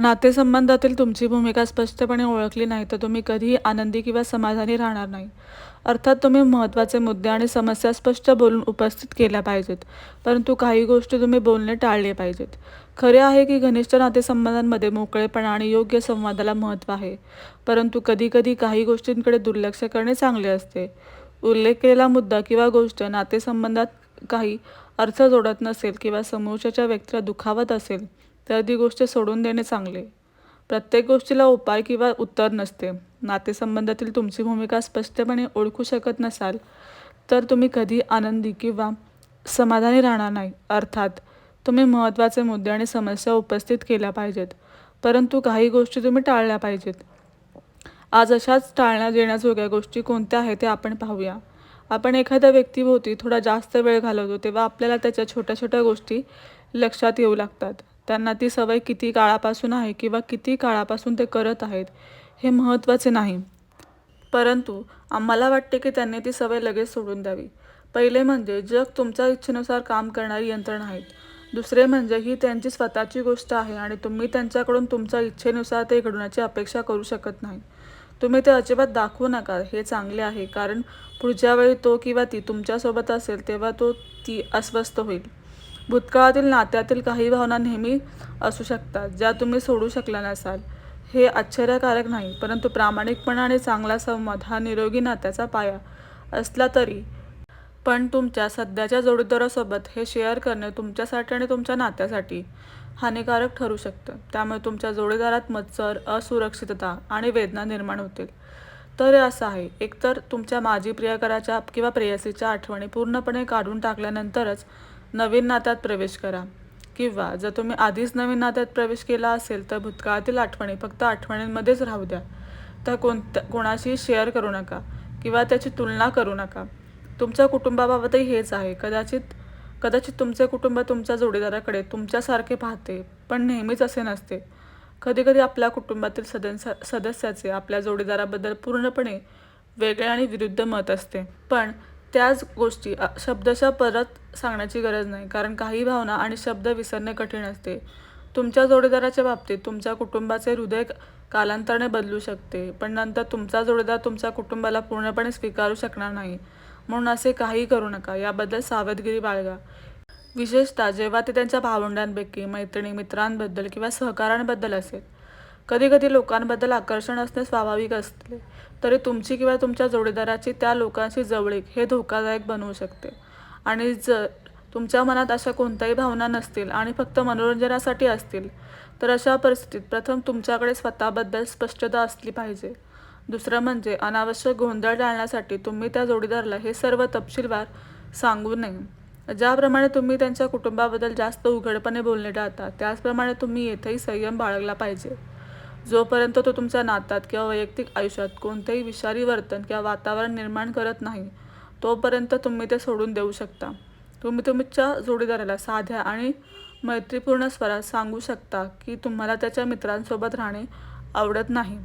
नातेसंबंधातील तुमची भूमिका स्पष्टपणे ओळखली नाही तर तुम्ही कधीही आनंदी किंवा समाधानी राहणार नाही. अर्थात तुम्ही महत्त्वाचे मुद्दे आणि समस्या स्पष्ट बोलून उपस्थित केल्या पाहिजेत परंतु काही गोष्टी तुम्ही बोलणे टाळले पाहिजेत. खरे आहे की घनिष्ठ नातेसंबंधांमध्ये मोकळेपणा आणि योग्य संवादाला महत्त्व आहे परंतु कधीकधी काही गोष्टींकडे दुर्लक्ष करणे चांगले असते. उल्लेख केलेला मुद्दा किंवा गोष्ट नातेसंबंधात काही अर्थ जोडत नसेल किंवा समोरच्याच्या व्यक्तीला दुखावत असेल तर ती गोष्ट सोडून देणे चांगले. प्रत्येक गोष्टीला उपाय किंवा उत्तर नसते. नातेसंबंधातील तुमची भूमिका स्पष्टपणे ओळखू शकत नसाल तर तुम्ही कधी आनंदी किंवा समाधानी राहणार नाही. अर्थात तुम्ही महत्त्वाचे मुद्दे आणि समस्या उपस्थित केल्या पाहिजेत परंतु काही गोष्टी तुम्ही टाळल्या पाहिजेत. आज अशाच टाळण्यात येण्याजोग्या गोष्टी कोणत्या आहेत ते आपण पाहूया. आपण एखाद्या व्यक्तीभोवती थोडा जास्त वेळ घालवतो तेव्हा आपल्याला त्याच्या छोट्या छोट्या गोष्टी लक्षात येऊ लागतात. त्यांना ती सवय किती काळापासून आहे किंवा किती काळापासून ते करत आहेत हे महत्त्वाचे नाही. परंतु आम्हाला वाटते की त्यांनी ती सवय लगेच सोडून द्यावी. पहिले म्हणजे जग तुमच्या इच्छेनुसार काम करणारी यंत्रणा आहेत. दुसरे म्हणजे ही त्यांची स्वतःची गोष्ट आहे आणि तुम्ही त्यांच्याकडून तुमच्या इच्छेनुसार ते घडवण्याची अपेक्षा करू शकत नाही तुम्ही ते अजिबात दाखवू नका हे चांगले आहे कारण पुढच्या वेळी तो किंवा ती तुमच्यासोबत असेल तेव्हा तो ती अस्वस्थ होईल. भूतकाळातील नात्यातील काही भावना नेहमी असू शकतात ज्या तुम्ही सोडू शकला नसाल. हे आश्चर्यकारक नाही परंतु प्रामाणिकपणा आणि चांगला संवाद हा निरोगी नात्याचा पाया असला तरी. पण तुमच्या सध्याच्या जोडीदारासोबत हे शेअर करणे तुमच्यासाठी आणि तुमच्या नात्यासाठी हानिकारक ठरू शकतं. त्यामुळे तुमच्या जोडीदारात मत्सर असुरक्षितता आणि वेदना निर्माण होतील. तर असं आहे एकतर तुमच्या माजी प्रियकराच्या किंवा प्रेयसीच्या आठवणी पूर्णपणे काढून टाकल्यानंतरच नवीन नात्यात प्रवेश करा. किंवा जर तुम्ही आधीच नवीन नात्यात प्रवेश केला असेल तर भूतकाळातील आठवणी फक्त आठवणींमध्येच राहू द्या. त्या कोणत्या कोणाशी शेअर करू नका किंवा त्याची तुलना करू नका. तुमच्या कुटुंबाबाबतही हेच आहे. कदाचित कदाचित तुमचे कुटुंब तुमच्या जोडीदाराकडे तुमच्यासारखे पाहते पण नेहमीच असे नसते. कधीकधी आपल्या कुटुंबातील सदस्य सदस्याचे आपल्या जोडीदाराबद्दल पूर्णपणे वेगळे आणि विरुद्ध मत असते. पण त्याच गोष्टी शब्दशः परत सांगण्याची गरज नाही. कारण काही भावना आणि शब्द विसरणे कठीण असते. तुमच्या जोडीदाराच्या बाबतीत तुमच्या कुटुंबाचे हृदय कालांतराने बदलू शकते. पण नंतर तुमचा जोडीदार तुमच्या कुटुंबाला पूर्णपणे स्वीकारू शकणार नाही. म्हणून असे काही करू नका. याबद्दल सावधगिरी बाळगा. विशेषतः जेव्हा ते त्यांच्या भावंडांपैकी मैत्रिणी मित्रांबद्दल किंवा सहकारांबद्दल असेल. कधीकधी लोकांबद्दल आकर्षण असणे स्वाभाविक असते. तरी तुमची किंवा तुमच्या जोडीदाराची त्या लोकांशी जवळीक हे धोकादायक बनवू शकते. आणि जर तुमच्या मनात अशा कोणत्याही भावना नसतील आणि फक्त मनोरंजनासाठी असतील तर अशा परिस्थितीत प्रथम तुमच्याकडे स्वतःबद्दल स्पष्टता असली पाहिजे. दुसरं म्हणजे अनावश्यक गोंधळ टाळण्यासाठी तुम्ही त्या जोडीदाराला हे सर्व तपशीलवार सांगू नये. ज्याप्रमाणे तुम्ही त्यांच्या कुटुंबाबद्दल जास्त उघडपणे बोलणे टाळता त्याचप्रमाणे तुम्ही येथेही संयम बाळगला पाहिजे. जोपर्यंत तो तुमच्या नातात किंवा वैयक्तिक आयुष्यात कोणतेही विषारी वर्तन किंवा वातावरण निर्माण करत नाही तोपर्यंत तुम्ही ते सोडून देऊ शकता. तुम्ही तुमच्या जोडीदाराला साध्या आणि मैत्रीपूर्ण स्वरात सांगू शकता की तुम्हाला त्याच्या मित्रांसोबत राहणे आवडत नाही.